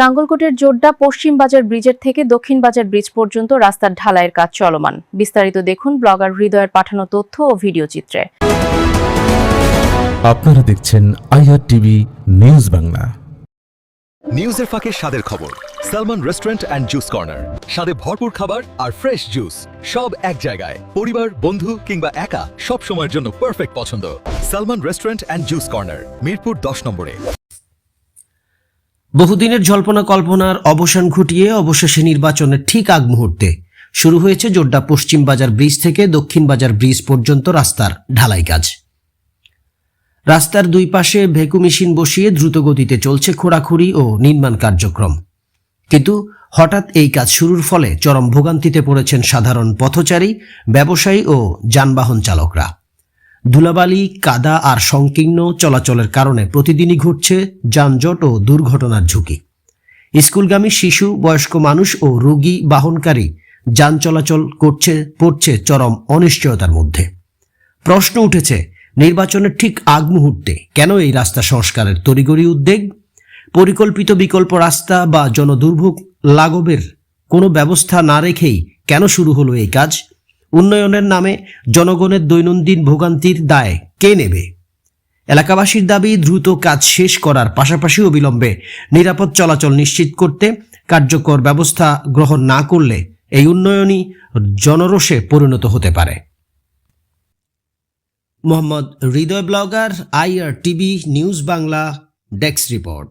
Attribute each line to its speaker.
Speaker 1: নাঙ্গলকোটের জোড্ডা পশ্চিম বাজার ব্রিজের থেকে দক্ষিণ বাজার ব্রিজ পর্যন্ত রাস্তার ঢালাইয়ের কাজ চলমান। বিস্তারিত দেখুন ব্লগার হৃদয়ের পাঠানো তথ্য ও ভিডিও চিত্রে।
Speaker 2: আপনারা দেখছেন আইআর টিভি নিউজ বাংলা।
Speaker 3: নিউজের ফাঁকে স্বাদের খবর Salman restaurant and juice corner. স্বাদে ভরপুর খাবার আর ফ্রেশ জুস সব এক জায়গায়। পরিবার বন্ধু কিংবা একা সব সময়ের জন্য পারফেক্ট পছন্দ। Salman restaurant and juice corner Mirpur দশ নম্বরে।
Speaker 4: বহুদিনের জল্পনা কল্পনার অবসান ঘটিয়ে অবশেষে নির্বাচনের ঠিক আগ মুহূর্তে শুরু হয়েছে জোড্ডা পশ্চিম বাজার ব্রিজ থেকে দক্ষিণ বাজার ব্রিজ পর্যন্ত রাস্তার ঢালাই কাজ। রাস্তার দুই পাশে ভেকু মেশিন বসিয়ে দ্রুত গতিতে চলছে খোঁড়াখুড়ি ও নির্মাণ কার্যক্রম। কিন্তু হঠাৎ এই কাজ শুরুর ফলে চরম ভোগান্তিতে পড়েছেন সাধারণ পথচারী, ব্যবসায়ী ও যানবাহন চালকরা। ধুলাবালি, কাদা আর সংকীর্ণ চলাচলের কারণে প্রতিদিনই ঘটছে যানজট ও দুর্ঘটনার ঝুঁকি। স্কুলগামী শিশু, বয়স্ক মানুষ ও রোগী বাহনকারী যান চলাচল করছে, পড়ছে চরম অনিশ্চয়তার মধ্যে। প্রশ্ন উঠেছে, নির্বাচনের ঠিক আগ মুহূর্তে কেন এই রাস্তা সংস্কারের তড়িগড়ি উদ্বেগ? পরিকল্পিত বিকল্প রাস্তা বা জনদুর্ভোগ লাঘবের কোনো ব্যবস্থা না রেখেই কেন শুরু হলো এই কাজ? উন্নয়নের নামে জনগণের দৈনন্দিন ভোগান্তির দায় কে নেবে? এলাকাবাসীর দাবি, দ্রুত কাজ শেষ করার পাশাপাশি অবিলম্বে নিরাপদ চলাচল নিশ্চিত করতে কার্যকর ব্যবস্থা গ্রহণ না করলে এই উন্নয়নই জনরোষে পরিণত হতে পারে। Mohammad Hriday blogger IR TV news Bangla desk report.